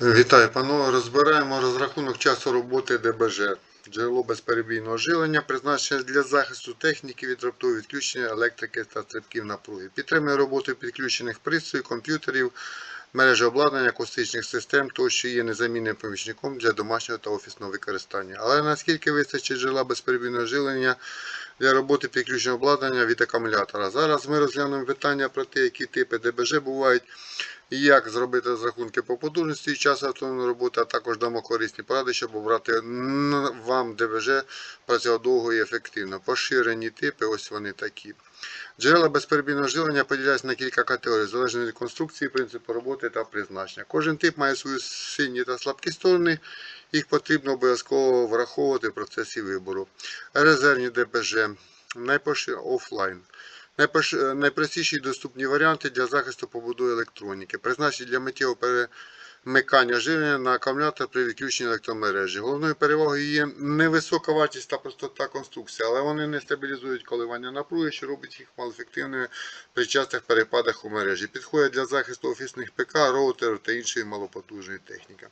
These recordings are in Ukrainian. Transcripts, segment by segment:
Вітаю, панове. Розбираємо розрахунок часу роботи ДБЖ. Джерело безперебійного живлення, призначене для захисту техніки від раптового відключення електрики та стрибків напруги. Підтримує роботу підключених пристроїв, комп'ютерів, мережі обладнання, акустичних систем, тощо є незамінним помічником для домашнього та офісного використання. Але наскільки вистачить джерела безперебійного живлення для роботи підключеного обладнання від акумулятора? Зараз ми розглянемо питання про те, які типи ДБЖ бувають як зробити розрахунки по потужності і часу автономної роботи, а також дамо корисні поради, щоб обрати вам ДВЖ довго і ефективно. Поширені типи, ось вони такі. Джерела безперебійного живлення поділяються на кілька категорій, залежно від конструкції, принципу роботи та призначення. Кожен тип має свої сильні та слабкі сторони, їх потрібно обов'язково враховувати в процесі вибору. Резервні ДБЖ, найпошир... офлайн. Е, Найпростіші доступні варіанти для захисту побудови електроніки, призначені для миттєвого перемикання живлення на акумулятор при відключенні електромережі. Головною перевагою є невисока вартість та простота конструкції, але вони не стабілізують коливання напруги, що робить їх малоефективними при частих перепадах у мережі. Підходять для захисту офісних ПК, роутерів та іншої малопотужної техніки.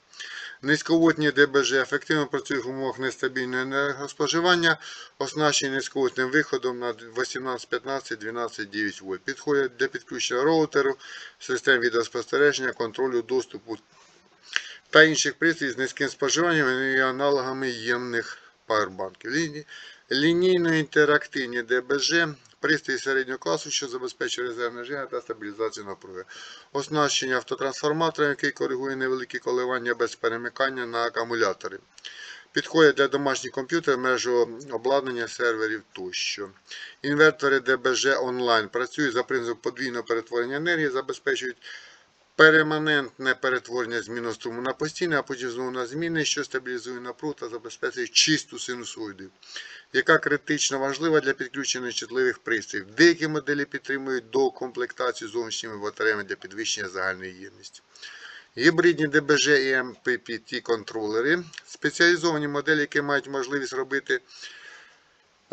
Низьковольтні ДБЖ ефективно працюють в умовах нестабільного енергоспоживання, оснащені низьковольтним виходом на 18, 15, 12, 9 вольт. Підходять для підключення роутеру, систем відеоспостереження, контролю доступу та інших пристроїв з низьким споживанням і аналогами ємних павербанків. Ліні- Лінійно-інтерактивні ДБЖ пристрої середнього класу, що забезпечує резервне живлення та стабілізацію напруги. Оснащення автотрансформатором, який коригує невеликі коливання без перемикання на акумулятори. Підходять для домашніх комп'ютерів, мережу обладнання, серверів тощо. Інвертори ДБЖ онлайн працюють за принципом подвійного перетворення енергії, забезпечують перманентне перетворення зміну струму на постійне, а потім знову на змінне, що стабілізує напругу та забезпечує чисту синусоїду, яка критично важлива для підключення чутливих пристроїв. Деякі моделі підтримують до комплектацію зовнішніми батареями для підвищення загальної ємності. Гібридні ДБЖ і MPPT контролери спеціалізовані моделі, які мають можливість робити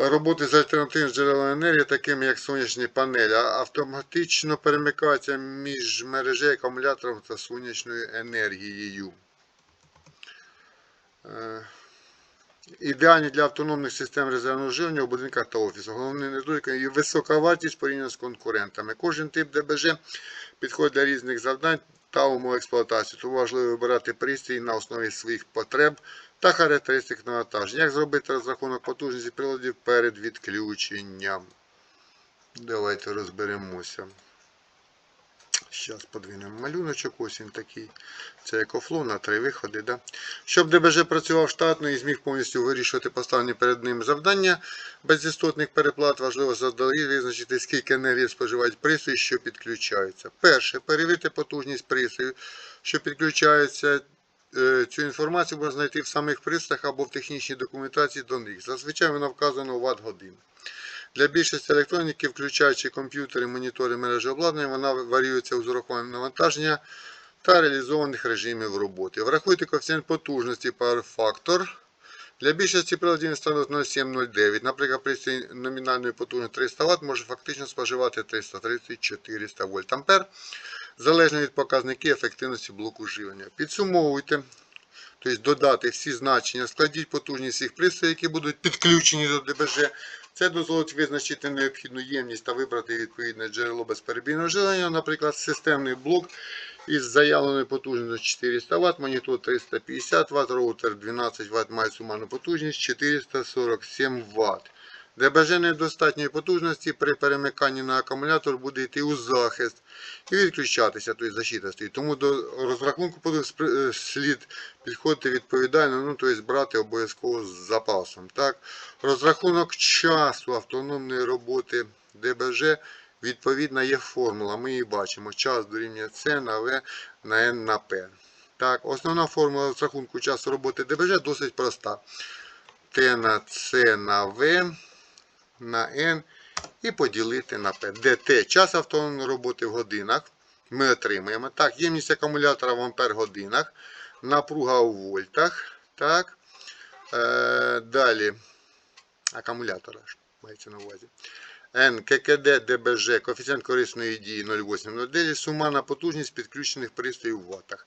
роботи з альтернативними джерелами енергії, такими як сонячні панелі, автоматично перемикаються між мережею акумулятором та сонячною енергією. Е, Ідеальні для автономних систем резервного живлення у будинках та офісах. Головний недолік є висока вартість порівняно з конкурентами. Кожен тип ДБЖ підходить для різних завдань та умов експлуатації. Тому важливо вибирати пристрій на основі своїх потреб та характеристик навантаження. Як зробити розрахунок потужності приладів перед відключенням? Давайте розберемося. Зараз подвинемо малюночок, ось він такий. Це екофлоу на три виходи. Да? Щоб ДБЖ працював штатно і зміг повністю вирішувати поставлені перед ним завдання без істотних переплат, важливо заздалегідь визначити, скільки енергії споживають пристрої, що підключаються. Перше, перевірити потужність пристроїв, що підключаються. Е, Цю інформацію можна знайти в самих пристах або в технічній документації до них. Зазвичай вона вказана у ват годин. Для більшості електроніки, включаючи комп'ютери, монітори, мережі обладнання, вона варіюється з урахуванням навантаження та реалізованих режимів роботи. Врахуйте коефіцієнт потужності Power Factor. Для більшості приладів становить 0,709. Наприклад, пристрій номінальної потужності 300 Вт може фактично споживати 330-400 вольт ампер, залежно від показників ефективності блоку живлення. Підсумовуйте. Тобто додати всі значення, складіть потужність всіх пристроїв, які будуть підключені до ДБЖ. Це дозволить визначити необхідну ємність та вибрати відповідне джерело безперебійного живлення, наприклад, системний блок із заявленою потужністю 400 Вт, монітор 350 Вт, роутер 12 Вт має сумарну потужність 447 Вт. ДБЖ недостатньої потужності при перемиканні на акумулятор буде йти у захист і відключатися, тобто защита. Тому до розрахунку е, слід підходити відповідально, ну тобто брати обов'язково з запасом. Так? Розрахунок часу автономної роботи ДБЖ відповідна є формула. Ми її бачимо. Час дорівнює С на В на Н на П. Так, основна формула розрахунку часу роботи ДБЖ досить проста. Т на С на В на N і поділити на P. Де час автономної роботи в годинах. Ми отримаємо. Так, ємність акумулятора в ампер годинах. Напруга у вольтах. Так. Е, далі. Акумулятора мається на увазі. N, ККД, ДБЖ, коефіцієнт корисної дії 0,809, сумарна потужність підключених пристроїв в ваттах.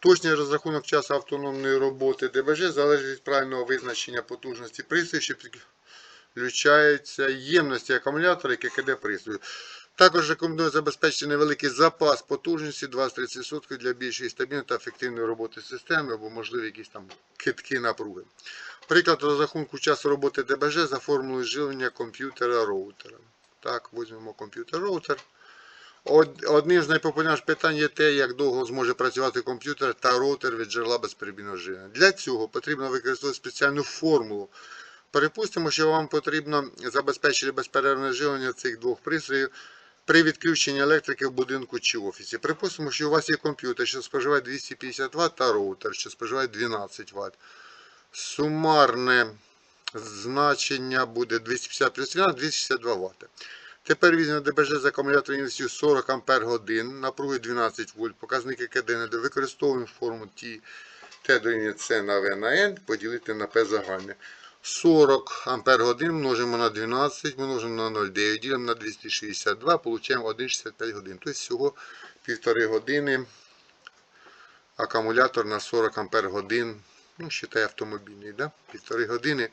Точний розрахунок часу автономної роботи ДБЖ залежить від правильного визначення потужності пристрою, що підключається ємності акумулятора, яке киде пристрою. Також рекомендую забезпечити невеликий запас потужності 20-30% для більшої стабільної та ефективної роботи системи або, можливо, якісь там китки напруги. Приклад розрахунку часу роботи ДБЖ за формулою живлення комп'ютера роутера. Так, візьмемо комп'ютер роутер. Одним з найпопулярніших питань є те, як довго зможе працювати комп'ютер та роутер від джерела безперебійного живлення. Для цього потрібно використовувати спеціальну формулу. Припустимо, що вам потрібно забезпечити безперервне живлення цих двох пристроїв при відключенні електрики в будинку чи офісі. Припустимо, що у вас є комп'ютер, що споживає 250 Вт, та роутер, що споживає 12 Вт. Сумарне значення буде 250 плюс 12, 262 Вт. Тепер візьмемо ДБЖ з акумулятора ємністю 40 Ампер годин, напруги 12 вольт, показники КД використовуємо форму Т дорівнює С на В на N, поділити на П загальне. 40 Ампер годин множимо на 12, множимо на 0,9, ділимо на 262, получаємо 1,65 годин. Тобто всього півтори години акумулятор на 40 Ампер годин, ну, считай автомобільний, да? півтори години.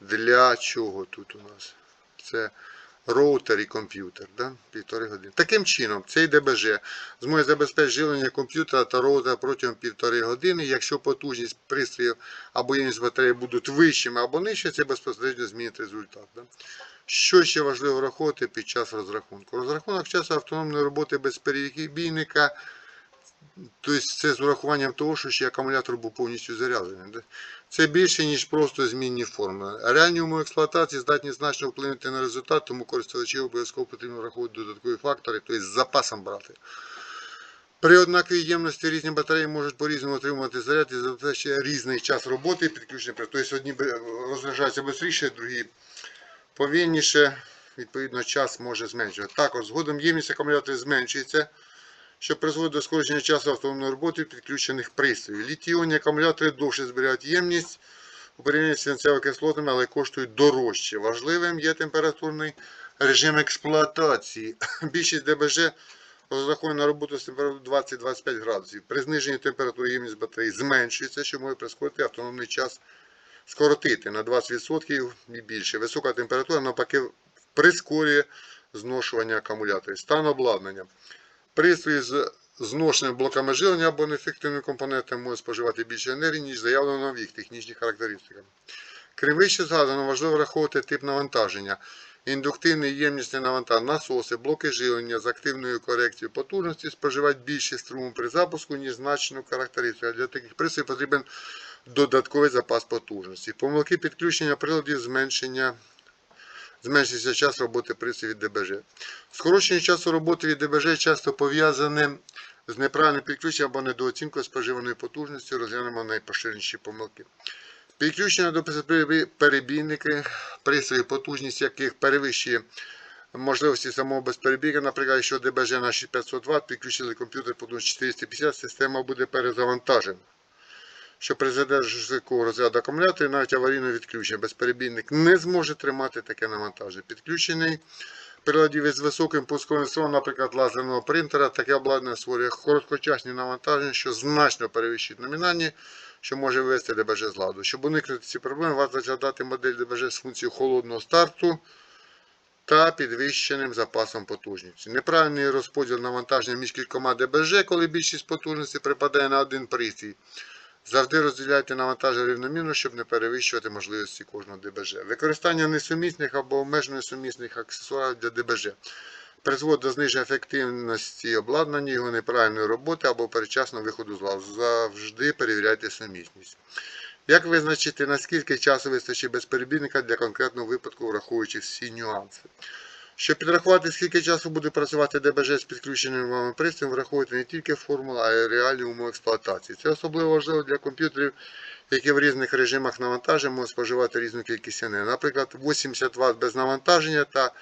Для чого тут у нас? Це роутер і комп'ютер. Да? Півтори години. Таким чином, цей ДБЖ зможе забезпечити живлення комп'ютера та роутера протягом півтори години. Якщо потужність пристроїв або ємність батареї будуть вищими або нижчими, це безпосередньо змінить результат. Да? Що ще важливо враховувати під час розрахунку? Розрахунок часу автономної роботи безперебійника Тобто це з урахуванням того, що ще акумулятор був повністю заряджений. Це більше, ніж просто змінні форми. Реальні умови експлуатації здатні значно вплинути на результат, тому користувачів обов'язково потрібно враховувати додаткові фактори, тобто з запасом брати. При однаковій ємності різні батареї можуть по-різному отримувати заряд і забезпечує різний час роботи і підключення. Тобто одні розряджаються швидше, другі повільніше. Відповідно, час може зменшувати. Також згодом ємність акумулятора зменшується що призводить до скорочення часу автономної роботи підключених пристроїв. Літій-іонні акумулятори довше зберігають ємність у порівнянні з свинцево-кислотними, але коштують дорожче. Важливим є температурний режим експлуатації. Більшість ДБЖ розраховує на роботу з температурою 20-25 градусів. При зниженні температури ємність батареї зменшується, що може прискорити автономний час скоротити на 20% і більше. Висока температура навпаки прискорює зношування акумуляторів. Стан обладнання. Пристрої з зношеними блоками живлення або неефективними компонентами можуть споживати більше енергії, ніж заявлено в їх технічних характеристиках. Крім вище згадано, важливо враховувати тип навантаження. Індуктивний ємнісний навантаження, насоси, блоки живлення з активною корекцією потужності споживають більше струму при запуску, ніж значну характеристику. Для таких пристроїв потрібен додатковий запас потужності. Помилки підключення приладів зменшення зменшиться час роботи пристроїв від ДБЖ. Скорочення часу роботи від ДБЖ часто пов'язане з неправильним підключенням або недооцінкою споживаної потужності, розглянемо найпоширеніші помилки. Підключення до перебійники, пристроїв, потужність яких перевищує можливості самого безперебійника, наприклад, якщо ДБЖ на 500 Вт, підключили комп'ютер потужність 450, система буде перезавантажена що призведе до розряду акумулятора і навіть аварійного відключення. Безперебійник не зможе тримати таке навантаження. Підключений приладів із високим пусковим струмом, наприклад, лазерного принтера, таке обладнання створює короткочасні навантаження, що значно перевищують номінальні, що може вивести ДБЖ з ладу. Щоб уникнути ці проблеми, варто розглядати модель ДБЖ з функцією холодного старту та підвищеним запасом потужності. Неправильний розподіл навантаження між кількома ДБЖ, коли більшість потужності припадає на один пристрій. Завжди розділяйте навантаження рівномірно, щоб не перевищувати можливості кожного ДБЖ. Використання несумісних або обмежено несумісних аксесуарів для ДБЖ призводить до зниження ефективності обладнання, його неправильної роботи або передчасного виходу з ладу. Завжди перевіряйте сумісність. Як визначити, наскільки часу вистачить безперебійника для конкретного випадку, враховуючи всі нюанси? Щоб підрахувати, скільки часу буде працювати ДБЖ з підключеним вами пристроєм, враховуйте не тільки формулу, а й реальні умови експлуатації. Це особливо важливо для комп'ютерів, які в різних режимах навантаження можуть споживати різну кількість енергії. Наприклад, 80 Вт без навантаження та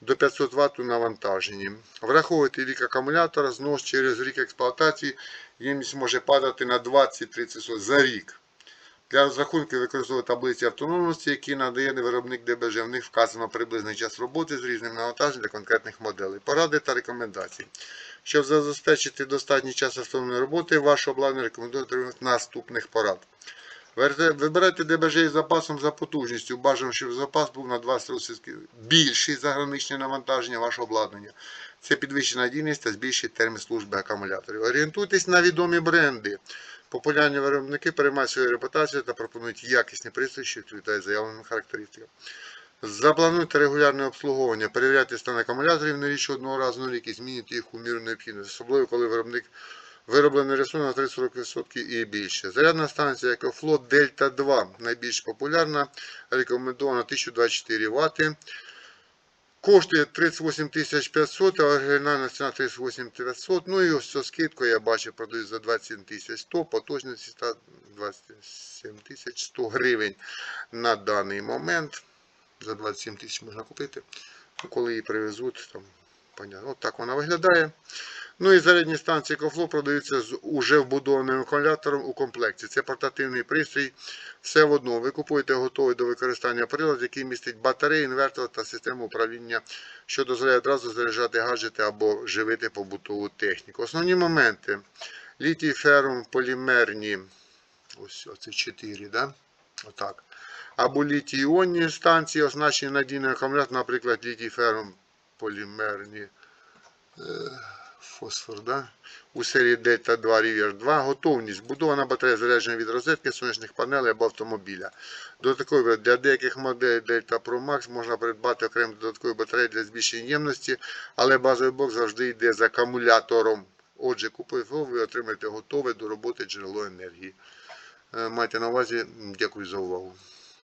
до 500 Вт у навантаженні. Враховуйте вік акумулятора, знос через рік експлуатації, ємність може падати на 20-30 за рік. Для розрахунків використовує таблиці автономності, які надає виробник ДБЖ. В них вказано приблизний час роботи з різним навантаженням для конкретних моделей. Поради та рекомендації. Щоб забезпечити достатній час автономної роботи, ваше обладнання рекомендує дотримуватися наступних порад. Вибирайте ДБЖ із запасом за потужністю. Бажано, щоб запас був на 20 разів більший за граничне навантаження вашого обладнання. Це підвищить надійність та збільшить термін служби акумуляторів. Орієнтуйтесь на відомі бренди. Популярні виробники переймають свою репутацію та пропонують якісні пристрої, що відповідають заявленим характеристикам. Заплануйте регулярне обслуговування, перевіряйте стан акумуляторів не річ одного разу на рік і змінюйте їх у міру необхідності, особливо коли виробник вироблений рисунок на 30-40% і більше. Зарядна станція EcoFlow Delta 2 найбільш популярна, рекомендована 1024 Вт. Коштує 38 500, а оригінальна ціна 38 900. Ну і ось скидку я бачу, продаю за 27 100, поточність ста 27 100 гривень на даний момент. За 27 тисяч можна купити. Ну, коли її привезуть, там, понятно. От так вона виглядає. Ну і зарядні станції EcoFlow продаються з уже вбудованим акумулятором у комплекті. Це портативний пристрій. Все в одному. Ви купуєте готовий до використання прилад, який містить батареї, інвертор та систему управління, що дозволяє одразу заряджати гаджети або живити побутову техніку. Основні моменти. Літій ферум полімерні. Ось оце 4, да? Отак. Або літій-іонні станції, оснащені надійним акумулятором, наприклад, літій ферум полімерні. Фосфор, да? у серії Delta 2 Rivier 2 готовність. Будована батарея заряджена від розетки, сонячних панелей або автомобіля. Додатково для деяких моделей Delta Pro Max можна придбати окремі додаткові батареї для збільшення ємності, але базовий блок завжди йде з акумулятором. Отже, купив його, ви отримаєте готове до роботи джерело енергії. Е, Майте на увазі, дякую за увагу.